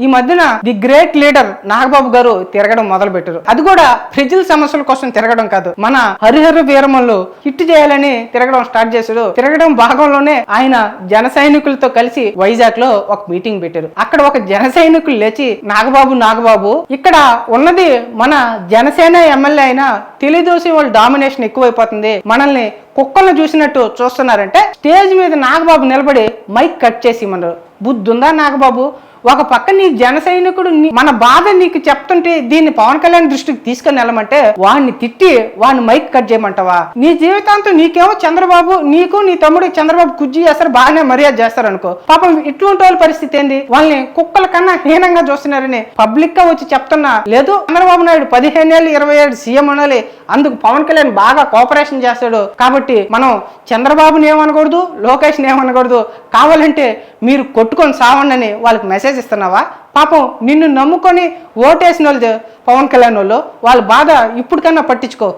ఈ మధ్యన the great leader Nagababu గారు తిరగడం మొదలు పెట్టారు అది కూడా ప్రజల సమస్యల కోసం తిరగడం కాదు మన హరిహర వీరమల్లు హిట్ చేయాలని తిరగడం స్టార్ట్ చేశాడు తిరగడం భాగంలోనే ఆయన జన సైనికులతో కలిసి వైజాగ్లో ఒక మీటింగ్ పెట్టారు. అక్కడ ఒక జన సైనికులు లేచి నాగబాబు నాగబాబు ఇక్కడ ఉన్నది మన జనసేన ఎమ్మెల్యే అయిన తెలియదోసి వాళ్ళ డామినేషన్ ఎక్కువైపోతుంది. మనల్ని కుక్కలను చూసినట్టు చూస్తున్నారంటే స్టేజ్ మీద నాగబాబు నిలబడి మైక్ కట్ చేసి ఇమ్మన్నారు. బుద్ధుందా నాగబాబు? ఒక పక్క నీ జన సైనికుడు మన బాధ నీకు చెప్తుంటే దీన్ని పవన్ కళ్యాణ్ దృష్టికి తీసుకుని వెళ్ళమంటే వాడిని తిట్టి వాడిని మైక్ కట్ చేయమంటావా? నీ జీవితాంతం నీకేమో చంద్రబాబు నీకు నీ తమ్ముడు చంద్రబాబు కుజ్జి చేస్తారు బాగానే మర్యాద చేస్తారు అనుకో పాపం ఇటువంటి వాళ్ళ పరిస్థితి ఏంది? వాళ్ళని కుక్కల కన్నా హీనంగా చూస్తున్నారని పబ్లిక్గా వచ్చి చెప్తున్నా. లేదు చంద్రబాబు నాయుడు పదిహేను ఏళ్ళు ఇరవై ఏడు సీఎం అనాలి అందుకు పవన్ కళ్యాణ్ బాగా కోఆపరేషన్ చేస్తాడు. కాబట్టి మనం చంద్రబాబుని ఏమనకూడదు లోకేష్ని ఏమనకూడదు. కావాలంటే మీరు కొట్టుకొని సావండి వాళ్ళకి మెసేజ్ ఇస్తున్నావా? పాపం నిన్ను నమ్ముకొని ఓటేసిన వాళ్ళు పవన్ కళ్యాణ్ వాళ్ళు వాళ్ళ బాధ ఇప్పటికన్నా పట్టించుకో.